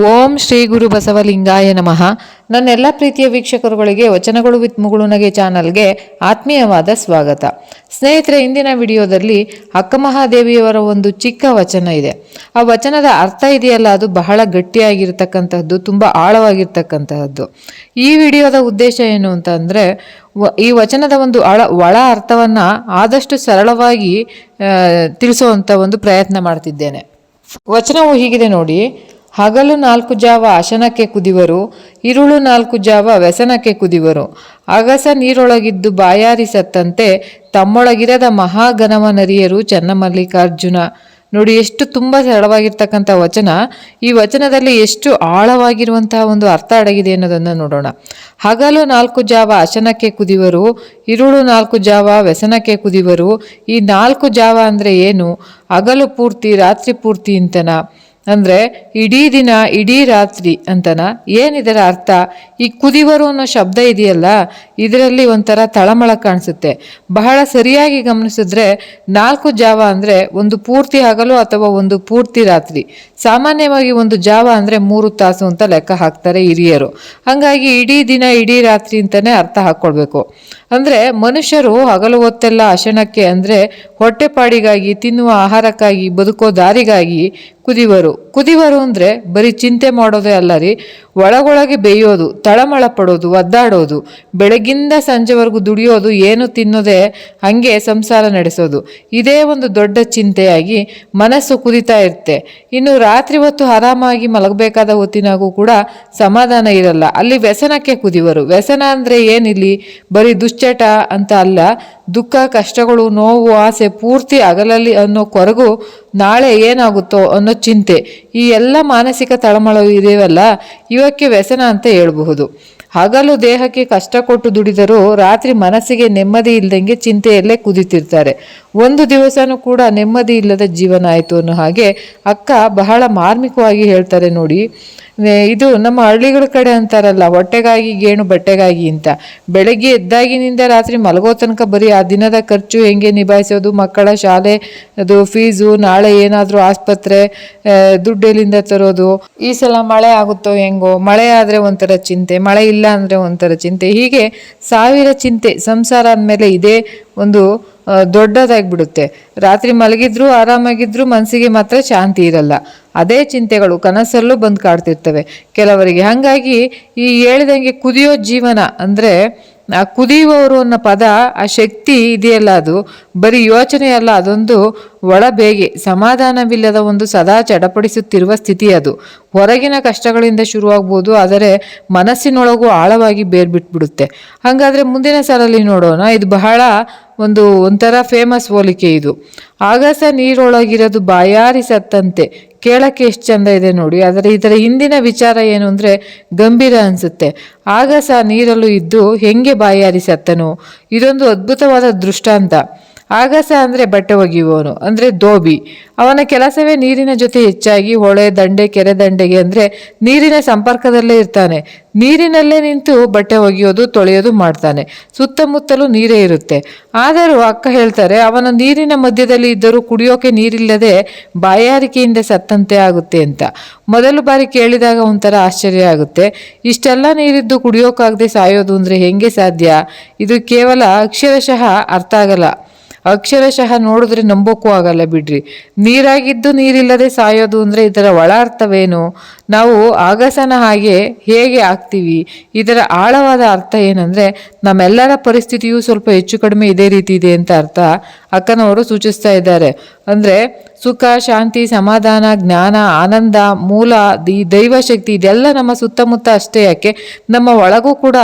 ಓಂ ಶ್ರೀ ಗುರು ಬಸವಲಿಂಗಾಯ ನಮಃ. ನನ್ನೆಲ್ಲ ಪ್ರೀತಿಯ ವೀಕ್ಷಕರುಗಳಿಗೆ, ವಚನಗಳು ವಿತ್ ಮುಗುಳುನಗೆ ಚಾನಲ್ಗೆ ಆತ್ಮೀಯವಾದ ಸ್ವಾಗತ. ಸ್ನೇಹಿತರೆ, ಇಂದಿನ ವಿಡಿಯೋದಲ್ಲಿ ಅಕ್ಕಮಹಾದೇವಿಯವರ ಒಂದು ಚಿಕ್ಕ ವಚನ ಇದೆ. ಆ ವಚನದ ಅರ್ಥ ಇದೆಯಲ್ಲ, ಅದು ಬಹಳ ಗಟ್ಟಿಯಾಗಿರ್ತಕ್ಕಂತಹದ್ದು, ತುಂಬ ಆಳವಾಗಿರ್ತಕ್ಕಂತಹದ್ದು. ಈ ವಿಡಿಯೋದ ಉದ್ದೇಶ ಏನು ಅಂತ ಈ ವಚನದ ಒಂದು ಅಳ, ಒಳ ಅರ್ಥವನ್ನು ಆದಷ್ಟು ಸರಳವಾಗಿ ತಿಳಿಸುವಂಥ ಒಂದು ಪ್ರಯತ್ನ ಮಾಡ್ತಿದ್ದೇನೆ. ವಚನವು ಹೀಗಿದೆ ನೋಡಿ. ಹಗಲು ನಾಲ್ಕು ಜಾವ ಅಶನಕ್ಕೆ ಕುದಿವರು, ಇರುಳು ನಾಲ್ಕು ಜಾವ ವ್ಯಸನಕ್ಕೆ ಕುದಿವರು. ಅಗಸ ನೀರೊಳಗಿದ್ದು ಬಾಯಾರಿ ಸತ್ತಂತೆ ತಮ್ಮೊಳಗಿರದ ಮಹಾಗನವನರಿಯರು ಚನ್ನಮಲ್ಲಿಕಾರ್ಜುನ. ನೋಡಿ, ಎಷ್ಟು ತುಂಬ ಸರಳವಾಗಿರ್ತಕ್ಕಂಥ ವಚನ. ಈ ವಚನದಲ್ಲಿ ಎಷ್ಟು ಆಳವಾಗಿರುವಂತಹ ಒಂದು ಅರ್ಥ ಅಡಗಿದೆ ಅನ್ನೋದನ್ನು ನೋಡೋಣ. ಹಗಲು ನಾಲ್ಕು ಜಾವ ಅಶನಕ್ಕೆ ಕುದಿವರು, ಇರುಳು ನಾಲ್ಕು ಜಾವ ವ್ಯಸನಕ್ಕೆ ಕುದಿವರು. ಈ ನಾಲ್ಕು ಜಾವ ಅಂದರೆ ಏನು? ಹಗಲು ಪೂರ್ತಿ, ರಾತ್ರಿ ಪೂರ್ತಿ ಅಂತನ ಅಂದರೆ ಇಡೀ ದಿನ, ಇಡೀ ರಾತ್ರಿ ಅಂತನ? ಏನಿದರ ಅರ್ಥ? ಈ ಕುದಿವರು ಅನ್ನೋ ಶಬ್ದ ಇದೆಯಲ್ಲ, ಇದರಲ್ಲಿ ಒಂಥರ ತಳಮಳ ಕಾಣಿಸುತ್ತೆ. ಬಹಳ ಸರಿಯಾಗಿ ಗಮನಿಸಿದ್ರೆ ನಾಲ್ಕು ಜಾವ ಅಂದರೆ ಒಂದು ಪೂರ್ತಿ ಹಗಲು ಅಥವಾ ಒಂದು ಪೂರ್ತಿ ರಾತ್ರಿ. ಸಾಮಾನ್ಯವಾಗಿ ಒಂದು ಜಾವ ಅಂದರೆ ಮೂರು ತಾಸು ಅಂತ ಲೆಕ್ಕ ಹಾಕ್ತಾರೆ ಹಿರಿಯರು. ಹಾಗಾಗಿ ಇಡೀ ದಿನ, ಇಡೀ ರಾತ್ರಿ ಅಂತಲೇ ಅರ್ಥ ಹಾಕ್ಕೊಳ್ಬೇಕು ಅಂದರೆ ಮನುಷ್ಯರು ಹಗಲು ಹೊತ್ತೆಲ್ಲ ಅಶನಕ್ಕೆ ಅಂದರೆ ಹೊಟ್ಟೆಪಾಡಿಗಾಗಿ ತಿನ್ನುವ ಆಹಾರಕ್ಕಾಗಿ, ಬದುಕೋ ದಾರಿಗಾಗಿ ಕುದಿವರು. ಕುದಿವರು ಅಂದರೆ ಬರೀ ಚಿಂತೆ ಮಾಡೋದೇ ಅಲ್ಲ ರೀ, ಒಳಗೊಳಗೆ ಬೇಯೋದು, ತಳಮಳ ಪಡೋದು, ಒದ್ದಾಡೋದು, ಬೆಳಗಿಂದ ಸಂಜೆವರೆಗೂ ದುಡಿಯೋದು, ಏನು ತಿನ್ನೋದೇ ಹಾಗೆ ಸಂಸಾರ ನಡೆಸೋದು. ಇದೇ ಒಂದು ದೊಡ್ಡ ಚಿಂತೆಯಾಗಿ ಮನಸ್ಸು ಕುದಿತಾ ಇರುತ್ತೆ. ಇನ್ನು ರಾತ್ರಿ ಹೊತ್ತು ಆರಾಮಾಗಿ ಮಲಗಬೇಕಾದ ಹೊತ್ತಿನಾಗೂ ಕೂಡ ಸಮಾಧಾನ ಇರಲ್ಲ. ಅಲ್ಲಿ ವ್ಯಸನಕ್ಕೆ ಕುದಿವರು. ವ್ಯಸನ ಅಂದರೆ ಏನಿಲ್ಲಿ? ಬರೀ ದುಶ್ಚಟ ಅಂತ ಅಲ್ಲ ದುಃಖ, ಕಷ್ಟಗಳು, ನೋವು, ಆಸೆ ಪೂರ್ತಿ ಅಗಲಲ್ಲಿ ಅನ್ನೋ ಕೊರಗು ನಾಳೆ ಏನಾಗುತ್ತೋ ಅನ್ನೋ ಚಿಂತೆ. ಈ ಎಲ್ಲ ಮಾನಸಿಕ ತಳಮಳವು ಇದೆಯಲ್ಲ ಇವಕ್ಕೆ ವ್ಯಸನ ಅಂತ ಹೇಳಬಹುದು. ಹಗಲು ದೇಹಕ್ಕೆ ಕಷ್ಟ ಕೊಟ್ಟು ದುಡಿದರೂ ರಾತ್ರಿ ಮನಸ್ಸಿಗೆ ನೆಮ್ಮದಿ ಇಲ್ಲದಂಗೆ ಚಿಂತೆಯಲ್ಲೇ ಕುದಿತಿರ್ತಾರೆ. ಒಂದು ದಿವಸನೂ ಕೂಡ ನೆಮ್ಮದಿ ಇಲ್ಲದ ಜೀವನ ಆಯಿತು ಅನ್ನೋ ಹಾಗೆ ಅಕ್ಕ ಬಹಳ ಮಾರ್ಮಿಕವಾಗಿ ಹೇಳ್ತಾರೆ ನೋಡಿ. ಇದು ನಮ್ಮ ಹಳ್ಳಿಗಳ ಕಡೆ ಅಂತಾರಲ್ಲ, ಹೊಟ್ಟೆಗಾಗಿ ಗೇಣು, ಬಟ್ಟೆಗಾಗಿ ಅಂತ. ಬೆಳಗ್ಗೆ ಎದ್ದಾಗಿನಿಂದ ರಾತ್ರಿ ಮಲಗೋ ತನಕ ಬರೀ ಆ ದಿನದ ಖರ್ಚು ಹೆಂಗೆ ನಿಭಾಯಿಸೋದು, ಮಕ್ಕಳ ಶಾಲೆ, ಅದು ಫೀಸು, ನಾಳೆ ಏನಾದರೂ ಆಸ್ಪತ್ರೆ ದುಡ್ಡೆಲ್ಲಿಂದ ತರೋದು, ಈ ಸಲ ಮಳೆ ಆಗುತ್ತೋ ಹೆಂಗೋ, ಮಳೆ ಆದರೆ ಒಂಥರ ಚಿಂತೆ, ಮಳೆ ಇಲ್ಲ ಅಂದರೆ ಒಂಥರ ಚಿಂತೆ. ಹೀಗೆ ಸಾವಿರ ಚಿಂತೆ, ಸಂಸಾರ ಅಂದಮೇಲೆ ಇದೇ ಒಂದು ದೊಡ್ಡದಾಗ್ಬಿಡುತ್ತೆ. ರಾತ್ರಿ ಮಲಗಿದ್ರು ಆರಾಮಾಗಿದ್ರು ಮನಸ್ಸಿಗೆ ಮಾತ್ರ ಶಾಂತಿ ಇರಲ್ಲ. ಅದೇ ಚಿಂತೆಗಳು ಕನಸಲ್ಲೂ ಬಂದು ಕಾಡ್ತಿರ್ತವೆ. ಕೆಲವರಿಗೆ ಹಾಗಾಗಿ ಈ ಹೇಳಿದಂಗೆ ಕುದಿಯೋ ಜೀವನ ಅಂದರೆ ಆ ಕುದಿಯುವವರು ಅನ್ನೋ ಪದ, ಆ ಶಕ್ತಿ ಇದೆಯಲ್ಲ ಅದು. ಬರೀ ಯೋಚನೆ ಅಲ್ಲ, ಅದೊಂದು ಒಳಬೇಗೆ. ಸಮಾಧಾನವಿಲ್ಲದ ಒಂದು ಸದಾ ಚಡಪಡಿಸುತ್ತಿರುವ ಸ್ಥಿತಿ ಅದು. ಹೊರಗಿನ ಕಷ್ಟಗಳಿಂದ ಶುರುವಾಗ್ಬೋದು, ಆದರೆ ಮನಸ್ಸಿನೊಳಗೂ ಆಳವಾಗಿ ಬೇರ್ಬಿಟ್ಬಿಡುತ್ತೆ. ಹಾಗಾದ್ರೆ ಮುಂದಿನ ಸಾಲಲ್ಲಿ ನೋಡೋಣ. ಇದು ಬಹಳ ಒಂದು, ಒಂಥರ ಫೇಮಸ್ ಹೋಲಿಕೆ ಇದು. ಆಗಸ ನೀರೊಳಗಿರೋದು ಬಾಯಾರಿ ಸತ್ತಂತೆ. ಕೇಳಕ್ಕೆ ಎಷ್ಟು ಚಂದ ಇದೆ ನೋಡಿ. ಆದರೆ ಇದರ ಹಿಂದಿನ ವಿಚಾರ ಏನು ಅಂದರೆ ಗಂಭೀರ ಅನಿಸುತ್ತೆ. ಆಗ ಸಹ ನೀರಲ್ಲೂ ಇದ್ದು ಹೆಂಗೆ ಬಾಯಾರಿ ಸತ್ತನು ಇದೊಂದು ಅದ್ಭುತವಾದ ದೃಷ್ಟಾಂತ. ಆಗಸ ಅಂದರೆ ಬಟ್ಟೆ ಒಗೆಯುವವನು, ಅಂದರೆ ದೋಬಿ ಅವನ ಕೆಲಸವೇ ನೀರಿನ ಜೊತೆ ಹೆಚ್ಚಾಗಿ, ಹೊಳೆ ದಂಡೆ, ಕೆರೆ ದಂಡೆಗೆ ಅಂದರೆ ನೀರಿನ ಸಂಪರ್ಕದಲ್ಲೇ ಇರ್ತಾನೆ. ನೀರಿನಲ್ಲೇ ನಿಂತು ಬಟ್ಟೆ ಒಗೆಯೋದು, ತೊಳೆಯೋದು ಮಾಡ್ತಾನೆ. ಸುತ್ತಮುತ್ತಲೂ ನೀರೇ ಇರುತ್ತೆ. ಆದರೂ ಅಕ್ಕ ಹೇಳ್ತಾರೆ, ಅವನ ನೀರಿನ ಮಧ್ಯದಲ್ಲಿ ಇದ್ದರೂ ಕುಡಿಯೋಕೆ ನೀರಿಲ್ಲದೆ ಬಾಯಾರಿಕೆಯಿಂದ ಸತ್ತಂತೆ ಆಗುತ್ತೆ ಅಂತ. ಮೊದಲು ಬಾರಿ ಕೇಳಿದಾಗ ಒಂಥರ ಆಶ್ಚರ್ಯ ಆಗುತ್ತೆ. ಇಷ್ಟೆಲ್ಲ ನೀರಿದ್ದು ಕುಡಿಯೋಕ್ಕಾಗದೆ ಸಾಯೋದು ಅಂದರೆ ಹೆಂಗೆ ಸಾಧ್ಯ? ಇದು ಕೇವಲ ಅಕ್ಷರಶಃ ಅರ್ಥ ಆಗಲ್ಲ. ಅಕ್ಷರಶಃ ನೋಡಿದ್ರೆ ನಂಬೋಕ್ಕೂ ಆಗಲ್ಲ ಬಿಡ್ರಿ. ನೀರಾಗಿದ್ದು ನೀರಿಲ್ಲದೆ ಸಾಯೋದು ಅಂದರೆ ಇದರ ಒಳ ಅರ್ಥವೇನು ನಾವು ಆಗಸನ ಹಾಗೆ ಹೇಗೆ ಆಗ್ತೀವಿ? ಇದರ ಆಳವಾದ ಅರ್ಥ ಏನಂದರೆ ನಮ್ಮೆಲ್ಲರ ಪರಿಸ್ಥಿತಿಯು ಸ್ವಲ್ಪ ಹೆಚ್ಚು ಕಡಿಮೆ ಇದೇ ರೀತಿ ಇದೆ ಅಂತ ಅರ್ಥ. ಅಕ್ಕನವರು ಸೂಚಿಸ್ತಾ ಇದ್ದಾರೆ. ಅಂದರೆ ಸುಖ, ಶಾಂತಿ, ಸಮಾಧಾನ, ಜ್ಞಾನ, ಆನಂದ, ಮೂಲ ಈ ದೈವಶಕ್ತಿ ಇದೆಲ್ಲ ನಮ್ಮ ಸುತ್ತಮುತ್ತ ಅಷ್ಟೇ. ಯಾಕೆ? ನಮ್ಮ ಒಳಗೂ ಕೂಡ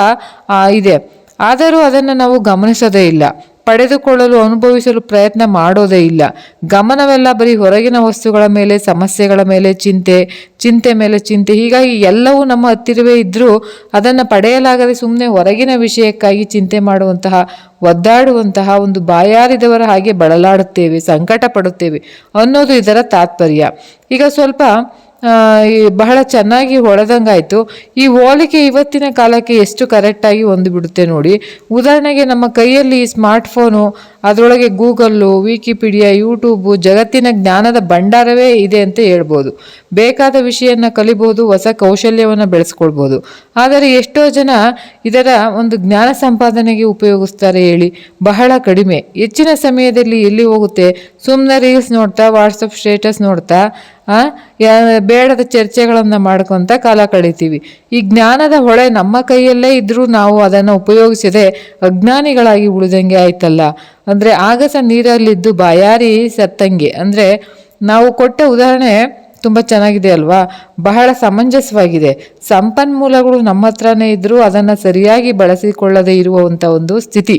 ಇದೆ. ಆದರೂ ಅದನ್ನು ನಾವು ಗಮನಿಸೋದೇ ಇಲ್ಲ. ಪಡೆದುಕೊಳ್ಳಲು ಅನುಭವಿಸಲು ಪ್ರಯತ್ನ ಮಾಡೋದೇ ಇಲ್ಲ. ಗಮನವೆಲ್ಲ ಬರೀ ಹೊರಗಿನ ವಸ್ತುಗಳ ಮೇಲೆ, ಸಮಸ್ಯೆಗಳ ಮೇಲೆ, ಚಿಂತೆ ಚಿಂತೆ ಮೇಲೆ ಚಿಂತೆ. ಹೀಗಾಗಿ ಎಲ್ಲವೂ ನಮ್ಮ ಹತ್ತಿರವೇ ಇದ್ದರೂ ಅದನ್ನು ಪಡೆಯಲಾಗದೆ ಸುಮ್ಮನೆ ಹೊರಗಿನ ವಿಷಯಕ್ಕಾಗಿ ಚಿಂತೆ ಮಾಡುವಂತಹ, ಒದ್ದಾಡುವಂತಹ ಒಂದು ಬಾಯಾರಿದವರ ಹಾಗೆ ಬಳಲಾಡುತ್ತೇವೆ ಸಂಕಟ ಪಡುತ್ತೇವೆ ಅನ್ನೋದು ಇದರ ತಾತ್ಪರ್ಯ. ಈಗ ಸ್ವಲ್ಪ ಬಹಳ ಚೆನ್ನಾಗಿ ಹೊಳೆದಂಗಾಯಿತು. ಈ ಹೋಲಿಕೆ ಇವತ್ತಿನ ಕಾಲಕ್ಕೆ ಎಷ್ಟು ಕರೆಕ್ಟಾಗಿ ಹೊಂದಿಬಿಡುತ್ತೆ ನೋಡಿ. ಉದಾಹರಣೆಗೆ ನಮ್ಮ ಕೈಯಲ್ಲಿ ಸ್ಮಾರ್ಟ್ ಫೋನು ಅದರೊಳಗೆ ಗೂಗಲ್ಲು, ವಿಕಿಪೀಡಿಯಾ ಯೂಟ್ಯೂಬು ಜಗತ್ತಿನ ಜ್ಞಾನದ ಭಂಡಾರವೇ ಇದೆ ಅಂತ ಹೇಳ್ಬೋದು. ಬೇಕಾದ ವಿಷಯನ ಕಲಿಬಹುದು, ಹೊಸ ಕೌಶಲ್ಯವನ್ನು ಬೆಳೆಸ್ಕೊಳ್ಬೋದು. ಆದರೆ ಎಷ್ಟೋ ಜನ ಇದರ ಒಂದು ಜ್ಞಾನ ಸಂಪಾದನೆಗೆ ಉಪಯೋಗಿಸ್ತಾರೆ ಹೇಳಿ ಬಹಳ ಕಡಿಮೆ. ಹೆಚ್ಚಿನ ಸಮಯದಲ್ಲಿ ಎಲ್ಲಿ ಹೋಗುತ್ತೆ? ಸುಮ್ಮನೆ ರೀಲ್ಸ್ ನೋಡ್ತಾ ವಾಟ್ಸಪ್ ಸ್ಟೇಟಸ್ ನೋಡ್ತಾ ಬೇಡದ ಚರ್ಚೆಗಳನ್ನು ಮಾಡ್ಕೊತ ಕಾಲ ಕಳಿತೀವಿ. ಈ ಜ್ಞಾನದ ಹೊಳೆ ನಮ್ಮ ಕೈಯಲ್ಲೇ ಇದ್ದರೂ ನಾವು ಅದನ್ನು ಉಪಯೋಗಿಸದೆ ಅಜ್ಞಾನಿಗಳಾಗಿ ಉಳಿದಂಗೆ ಆಯ್ತಲ್ಲ. ಅಂದರೆ ಆಗಸ ನೀರಲ್ಲಿದ್ದು ಬಾಯಾರಿ ಸತ್ತಂಗೆ. ಅಂದರೆ ನಾವು ಕೊಟ್ಟ ಉದಾಹರಣೆ ತುಂಬ ಚೆನ್ನಾಗಿದೆ ಅಲ್ವಾ? ಬಹಳ ಸಮಂಜಸವಾಗಿದೆ. ಸಂಪನ್ಮೂಲಗಳು ನಮ್ಮ ಹತ್ರನೇ ಇದ್ದರೂ ಅದನ್ನು ಸರಿಯಾಗಿ ಬಳಸಿಕೊಳ್ಳದೆ ಇರುವಂಥ ಒಂದು ಸ್ಥಿತಿ.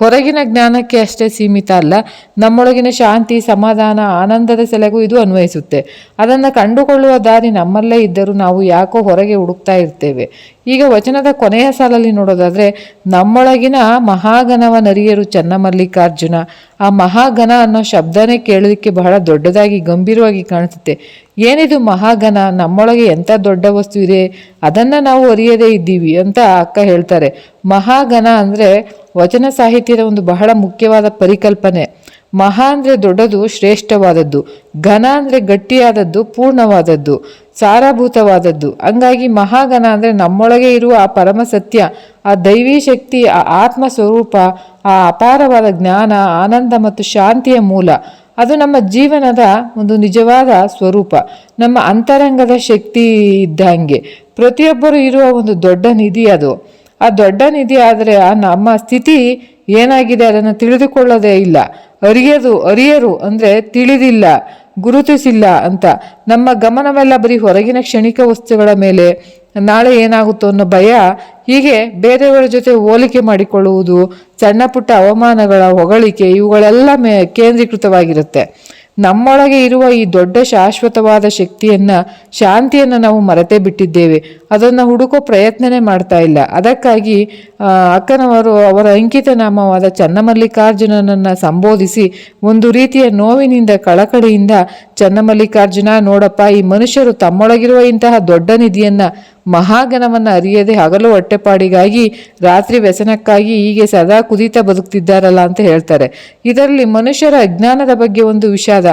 ಹೊರಗಿನ ಜ್ಞಾನಕ್ಕೆ ಅಷ್ಟೇ ಸೀಮಿತ ಅಲ್ಲ, ನಮ್ಮೊಳಗಿನ ಶಾಂತಿ, ಸಮಾಧಾನ, ಆನಂದದ ಸೆಲೆಗೂ ಇದು ಅನ್ವಯಿಸುತ್ತೆ. ಅದನ್ನು ಕಂಡುಕೊಳ್ಳುವ ದಾರಿ ನಮ್ಮಲ್ಲೇ ಇದ್ದರೂ ನಾವು ಯಾಕೋ ಹೊರಗೆ ಹುಡುಕ್ತಾ ಇರ್ತೇವೆ. ಈಗ ವಚನದ ಕೊನೆಯ ಸಾಲಲ್ಲಿ ನೋಡೋದಾದರೆ, ನಮ್ಮೊಳಗಿನ ಮಹಾಗಣವ ನರಿಯರು ಚನ್ನಮಲ್ಲಿಕಾರ್ಜುನ. ಆ ಮಹಾಗಣ ಅನ್ನೋ ಶಬ್ದನೇ ಕೇಳೋದಕ್ಕೆ ಬಹಳ ದೊಡ್ಡದಾಗಿ, ಗಂಭೀರವಾಗಿ ಕಾಣಿಸುತ್ತೆ. ಏನಿದು ಮಹಾಗಣ ನಮ್ಮೊಳಗೆ ಎಂಥ ದೊಡ್ಡ ವಸ್ತು ಇದೆ? ಅದನ್ನು ನಾವು ಅರಿಯದೇ ಇದ್ದೀವಿ, ಅಂತ ಅಕ್ಕ ಹೇಳ್ತಾರೆ. ಮಹಾಗಣ ಅಂದರೆ ವಚನ ಸಾಹಿತ್ಯದ ಒಂದು ಬಹಳ ಮುಖ್ಯವಾದ ಪರಿಕಲ್ಪನೆ. ಮಹಾ ಅಂದರೆ ದೊಡ್ಡದು, ಶ್ರೇಷ್ಠವಾದದ್ದು. ಘನ ಅಂದರೆ ಗಟ್ಟಿಯಾದದ್ದು, ಪೂರ್ಣವಾದದ್ದು. ಸಾರಭೂತವಾದದ್ದು. ಹಂಗಾಗಿ ಮಹಾಗಣ ಅಂದರೆ ನಮ್ಮೊಳಗೆ ಇರುವ ಆ ಪರಮ ಸತ್ಯ, ಆ ದೈವಿ ಶಕ್ತಿ, ಆ ಆತ್ಮ ಸ್ವರೂಪ, ಆ ಅಪಾರವಾದ ಜ್ಞಾನ, ಆನಂದ ಮತ್ತು ಶಾಂತಿಯ ಮೂಲ. ಅದು ನಮ್ಮ ಜೀವನದ ಒಂದು ನಿಜವಾದ ಸ್ವರೂಪ. ನಮ್ಮ ಅಂತರಂಗದ ಶಕ್ತಿ ಇದ್ದಂಗೆ ಪ್ರತಿಯೊಬ್ಬರು ಇರುವ ಒಂದು ದೊಡ್ಡ ನಿಧಿ ಅದು. ಆ ದೊಡ್ಡ ನಿಧಿ ಆದರೆ ಆ ನಮ್ಮ ಸ್ಥಿತಿ ಏನಾಗಿದೆ ಅದನ್ನು ತಿಳಿದುಕೊಳ್ಳೋದೇ ಇಲ್ಲ. ಅರಿಯದು, ಅರಿಯರು ಅಂದರೆ ತಿಳಿದಿಲ್ಲ. ಗುರುತಿಸಿಲ್ಲ ಅಂತ. ನಮ್ಮ ಗಮನವೆಲ್ಲ ಬರೀ ಹೊರಗಿನ ಕ್ಷಣಿಕ ವಸ್ತುಗಳ ಮೇಲೆ. ನಾಳೆ ಏನಾಗುತ್ತೋ ಅನ್ನೋ ಭಯ, ಹೀಗೆ ಬೇರೆಯವರ ಜೊತೆ ಹೋಲಿಕೆ ಮಾಡಿಕೊಳ್ಳುವುದು, ಸಣ್ಣ ಪುಟ್ಟ ಅವಮಾನಗಳ ಹೊಗಳಿಕೆ, ಇವುಗಳೆಲ್ಲ ಮೇ ಕೇಂದ್ರೀಕೃತವಾಗಿರುತ್ತೆ. ನಮ್ಮೊಳಗೆ ಇರುವ ಈ ದೊಡ್ಡ ಶಾಶ್ವತವಾದ ಶಕ್ತಿಯನ್ನ, ಶಾಂತಿಯನ್ನ ನಾವು ಮರೆತೇ ಬಿಟ್ಟಿದ್ದೇವೆ. ಅದನ್ನು ಹುಡುಕೋ ಪ್ರಯತ್ನನೇ ಮಾಡ್ತಾ ಇಲ್ಲ. ಅದಕ್ಕಾಗಿ ಅಕ್ಕನವರು ಅವರ ಅಂಕಿತ ನಾಮವಾದ ಚನ್ನಮಲ್ಲಿಕಾರ್ಜುನನನ್ನ ಸಂಬೋಧಿಸಿ ಒಂದು ರೀತಿಯ ನೋವಿನಿಂದ ಕಳಕಳಿಯಿಂದ, ಚನ್ನಮಲ್ಲಿಕಾರ್ಜುನ, ನೋಡಪ್ಪ, ಈ ಮನುಷ್ಯರು ತಮ್ಮೊಳಗಿರುವ ಇಂತಹ ದೊಡ್ಡ ನಿಧಿಯನ್ನ ಮಹಾಗಣವನ್ನ ಅರಿಯದೆ ಹಗಲು ಹೊಟ್ಟೆಪಾಡಿಗಾಗಿ, ರಾತ್ರಿ ವ್ಯಸನಕ್ಕಾಗಿ ಹೀಗೆ ಸದಾ ಕುದಿತ ಬದುಕ್ತಿದ್ದಾರಲ್ಲ ಅಂತ ಹೇಳ್ತಾರೆ. ಇದರಲ್ಲಿ ಮನುಷ್ಯರ ಅಜ್ಞಾನದ ಬಗ್ಗೆ ಒಂದು ವಿಷಾದ.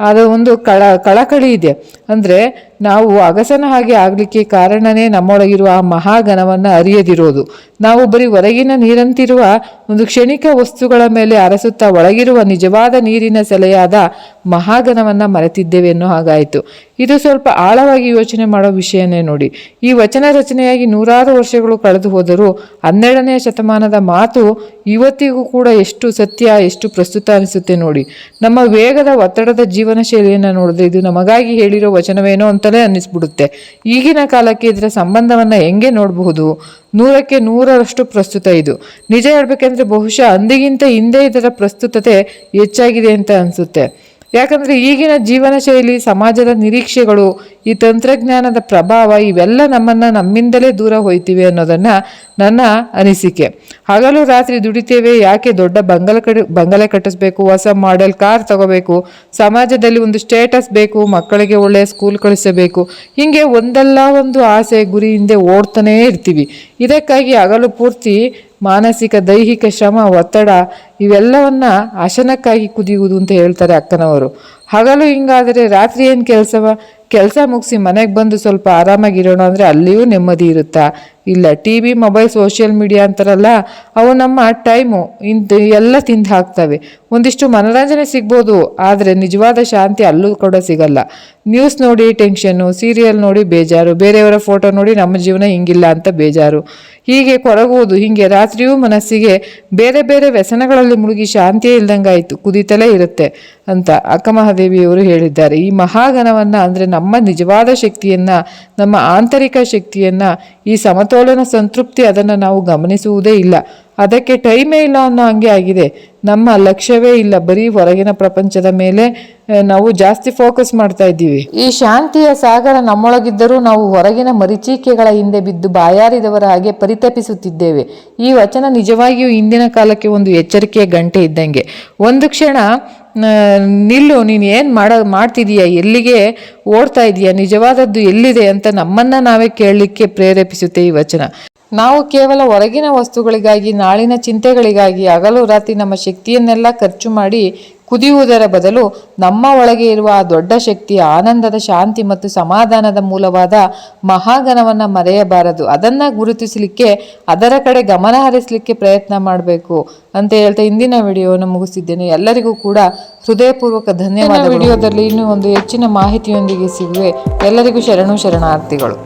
ಅದು ಒಂದು ಕಳ, ಕಳಕಳಿ ಇದೆ. ಅಂದರೆ ನಾವು ಅಗಸನ ಹಾಗೆ ಆಗಲಿಕ್ಕೆ ಕಾರಣನೇ ನಮ್ಮೊಳಗಿರುವ ಆ ಮಹಾಗಣವನ್ನು ಅರಿಯದಿರೋದು. ನಾವು ಬರೀ ಹೊರಗಿನ ನೀರಂತಿರುವ ಒಂದು ಕ್ಷಣಿಕ ವಸ್ತುಗಳ ಮೇಲೆ ಅರಸುತ್ತಾ ಒಳಗಿರುವ ನಿಜವಾದ ನೀರಿನ ಸೆಲೆಯಾದ ಮಹಾಗಣವನ್ನು ಮರೆತಿದ್ದೇವೆ ಎನ್ನುವ ಹಾಗಾಯಿತು. ಇದು ಸ್ವಲ್ಪ ಆಳವಾಗಿ ಯೋಚನೆ ಮಾಡೋ ವಿಷಯನೇ ನೋಡಿ. ಈ ವಚನ ರಚನೆಯಾಗಿ ನೂರಾರು ವರ್ಷಗಳು ಕಳೆದು ಹೋದರೂ ಹನ್ನೆರಡನೇ ಶತಮಾನದ ಮಾತು ಇವತ್ತಿಗೂ ಕೂಡ ಎಷ್ಟು ಸತ್ಯ, ಎಷ್ಟು ಪ್ರಸ್ತುತ ಅನಿಸುತ್ತೆ ನೋಡಿ. ನಮ್ಮ ವೇಗದ ಒತ್ತಡದ ಜೀವನ ಶೈಲಿಯನ್ನು ನೋಡಿದ್ರೆ ಇದು ನಮಗಾಗಿ ಹೇಳಿರೋ ವಚನವೇನೋ ಅಂತಲೇ ಅನ್ನಿಸ್ಬಿಡುತ್ತೆ. ಈಗಿನ ಕಾಲಕ್ಕೆ ಇದರ ಸಂಬಂಧವನ್ನ ಹೆಂಗೆ ನೋಡಬಹುದು? ನೂರಕ್ಕೆ ನೂರರಷ್ಟು ಪ್ರಸ್ತುತ ಇದು. ನಿಜ ಹೇಳ್ಬೇಕಂದ್ರೆ ಬಹುಶಃ ಅಂದಿಗಿಂತ ಹಿಂದೆ ಇದರ ಪ್ರಸ್ತುತತೆ ಹೆಚ್ಚಾಗಿದೆ ಅಂತ ಅನಿಸುತ್ತೆ. ಯಾಕಂದ್ರೆ ಈಗಿನ ಜೀವನ ಶೈಲಿ, ಸಮಾಜದ ನಿರೀಕ್ಷೆಗಳು, ಈ ತಂತ್ರಜ್ಞಾನದ ಪ್ರಭಾವ ಇವೆಲ್ಲ ನಮ್ಮನ್ನು ನಮ್ಮಿಂದಲೇ ದೂರ ಹೋಯ್ತಿವೆ ಅನ್ನೋದನ್ನು ನನ್ನ ಅನಿಸಿಕೆ. ಹಗಲು ರಾತ್ರಿ ದುಡಿತೇವೆ, ಯಾಕೆ ದೊಡ್ಡ ಬಂಗಲ ಕಡೆ, ಬಂಗಲೆ ಕಟ್ಟಿಸ್ಬೇಕು, ಹೊಸ ಮಾಡೆಲ್ ಕಾರ್ ತಗೋಬೇಕು, ಸಮಾಜದಲ್ಲಿ ಒಂದು ಸ್ಟೇಟಸ್ ಬೇಕು, ಮಕ್ಕಳಿಗೆ ಒಳ್ಳೆಯ ಸ್ಕೂಲ್ ಕಳಿಸಬೇಕು, ಹೀಗೆ ಒಂದಲ್ಲ ಒಂದು ಆಸೆ ಗುರಿ ಹಿಂದೆ ಓಡ್ತಾನೇ ಇರ್ತೀವಿ. ಇದಕ್ಕಾಗಿ ಹಗಲು ಪೂರ್ತಿ ಮಾನಸಿಕ ದೈಹಿಕ ಶ್ರಮ ಒತ್ತಡ ಇವೆಲ್ಲವನ್ನ ಆಶನಕ್ಕಾಗಿ ಕುದಿಯುವುದು ಅಂತ ಹೇಳ್ತಾರೆ ಅಕ್ಕನವರು. ಹಗಲು ಹಿಂಗಾದರೆ ರಾತ್ರಿ ಏನು ಕೆಲಸವ? ಕೆಲಸ ಮುಗಿಸಿ ಮನೆಗೆ ಬಂದು ಸ್ವಲ್ಪ ಆರಾಮಾಗಿರೋಣ ಅಂದರೆ ಅಲ್ಲಿಯೂ ನೆಮ್ಮದಿ ಇರುತ್ತಾ? ಇಲ್ಲ, T V, mobile, social media ಅಂತಾರಲ್ಲ, ಅವು ನಮ್ಮ ಟೈಮು ಇಂದು ಎಲ್ಲ ತಿಂದು ಹಾಕ್ತವೆ. ಒಂದಿಷ್ಟು ಮನೋರಂಜನೆ ಸಿಗ್ಬೋದು, ಆದರೆ ನಿಜವಾದ ಶಾಂತಿ ಅಲ್ಲೂ ಕೂಡ ಸಿಗಲ್ಲ. ನ್ಯೂಸ್ ನೋಡಿ ಟೆನ್ಷನ್ನು, ಸೀರಿಯಲ್ ನೋಡಿ ಬೇಜಾರು, ಬೇರೆಯವರ ಫೋಟೋ ನೋಡಿ ನಮ್ಮ ಜೀವನ ಹಿಂಗಿಲ್ಲ ಅಂತ ಬೇಜಾರು. ಹೀಗೆ ಕೊರಗುವುದು, ಹೀಗೆ ರಾತ್ರಿಯೂ ಮನಸ್ಸಿಗೆ ಬೇರೆ ಬೇರೆ ವ್ಯಸನಗಳಲ್ಲಿ ಮುಳುಗಿ ಶಾಂತಿಯೇ ಇಲ್ದಂಗಾಯಿತು, ಕುದಿತಲೇ ಇರುತ್ತೆ ಅಂತ ಅಕ್ಕ ಮಹಾದೇವಿಯವರು ಹೇಳಿದ್ದಾರೆ. ಈ ಮಹಾಗಣವನ್ನು ಅಂದರೆ ನಮ್ಮ ನಿಜವಾದ ಶಕ್ತಿಯನ್ನು, ನಮ್ಮ ಆಂತರಿಕ ಶಕ್ತಿಯನ್ನು, ಈ ಸಮತೋಲನ ಸಂತೃಪ್ತಿ ಅದನ್ನು ನಾವು ಗಮನಿಸುವುದೇ ಇಲ್ಲ. ಅದಕ್ಕೆ ಟೈಮೇ ಇಲ್ಲ ಅನ್ನೋ ಹಂಗೆ ಆಗಿದೆ. ನಮ್ಮ ಲಕ್ಷ್ಯವೇ ಇಲ್ಲ. ಬರೀ ಹೊರಗಿನ ಪ್ರಪಂಚದ ಮೇಲೆ ನಾವು ಜಾಸ್ತಿ ಫೋಕಸ್ ಮಾಡ್ತಾ ಇದ್ದೀವಿ. ಈ ಶಾಂತಿಯ ಸಾಗರ ನಮ್ಮೊಳಗಿದ್ದರೂ ನಾವು ಹೊರಗಿನ ಮರಿಚೀಕೆಗಳ ಹಿಂದೆ ಬಿದ್ದು ಬಾಯಾರಿದವರ ಹಾಗೆ ಪರಿತಪಿಸುತ್ತಿದ್ದೇವೆ. ಈ ವಚನ ನಿಜವಾಗಿಯೂ ಇಂದಿನ ಕಾಲಕ್ಕೆ ಒಂದು ಎಚ್ಚರಿಕೆಯ ಗಂಟೆ ಇದ್ದಂಗೆ. ಒಂದು ಕ್ಷಣ ನಿಲ್ಲು, ನೀನು ಏನು ಮಾಡ, ಮಾಡ್ತಿದೀಯ? ಎಲ್ಲಿಗೆ ಓಡ್ತಾ ಇದೀಯ? ನಿಜವಾದದ್ದು ಎಲ್ಲಿದೆ ಅಂತ ನಮ್ಮನ್ನ ನಾವೇ ಕೇಳಲಿಕ್ಕೆ ಪ್ರೇರೇಪಿಸುತ್ತೆ ಈ ವಚನ. ನಾವು ಕೇವಲ ಹೊರಗಿನ ವಸ್ತುಗಳಿಗಾಗಿ, ನಾಳಿನ ಚಿಂತೆಗಳಿಗಾಗಿ, ಹಗಲು, ರಾತ್ರಿ ನಮ್ಮ ಶಕ್ತಿಯನ್ನೆಲ್ಲ ಖರ್ಚು ಮಾಡಿ ಕುದಿಯುವುದರ ಬದಲು ನಮ್ಮ ಒಳಗೆ ಇರುವ ಆ ದೊಡ್ಡ ಶಕ್ತಿ, ಆನಂದದ ಶಾಂತಿ ಮತ್ತು ಸಮಾಧಾನದ ಮೂಲವಾದ ಮಹಾಗಣವನ್ನು ಮರೆಯಬಾರದು. ಅದನ್ನ ಗುರುತಿಸಲಿಕ್ಕೆ, ಅದರ ಕಡೆ ಗಮನ ಹರಿಸಲಿಕ್ಕೆ ಪ್ರಯತ್ನ ಮಾಡಬೇಕು ಅಂತ ಹೇಳ್ತಾ ಇಂದಿನ ವಿಡಿಯೋವನ್ನು ಮುಗಿಸಿದ್ದೇನೆ ಎಲ್ಲರಿಗೂ ಕೂಡ ಹೃದಯಪೂರ್ವಕ ಧನ್ಯವಾದ ವಿಡಿಯೋದಲ್ಲಿ ಇನ್ನೂ ಒಂದು ಹೆಚ್ಚಿನ ಮಾಹಿತಿಯೊಂದಿಗೆ ಸಿಗುವೆ. ಎಲ್ಲರಿಗೂ ಶರಣು ಶರಣಾರ್ಥಿಗಳು.